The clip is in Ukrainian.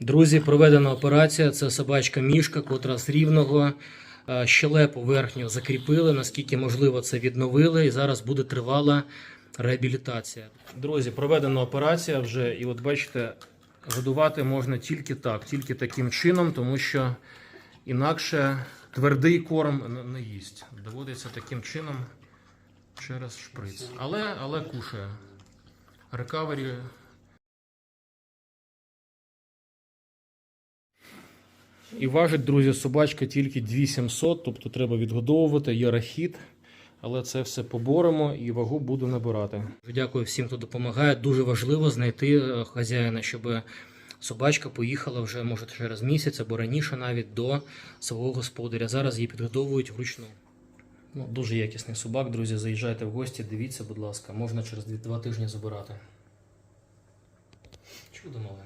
Друзі, проведена операція. Це собачка мішка, котра з рівного е, щелепу верхню закріпили, наскільки можливо це відновили, і зараз буде тривала реабілітація. Друзі, проведена операція вже, і от бачите, годувати можна тільки так, тільки таким чином, тому що інакше твердий корм не- їсть. Доводиться таким чином через шприц. Але, але кушає. Рекавері І важить, друзі, собачка тільки 2700, тобто треба відгодовувати, є рахіт, але це все поборемо і вагу буду набирати. Дякую всім, хто допомагає. Дуже важливо знайти е, хазяїна, щоб собачка поїхала вже, може, через місяць або раніше навіть до свого господаря. Зараз її підгодовують вручну. Ну, дуже якісний собак, друзі. Заїжджайте в гості, дивіться, будь ласка, можна через 2 тижні забирати. Чудо мале.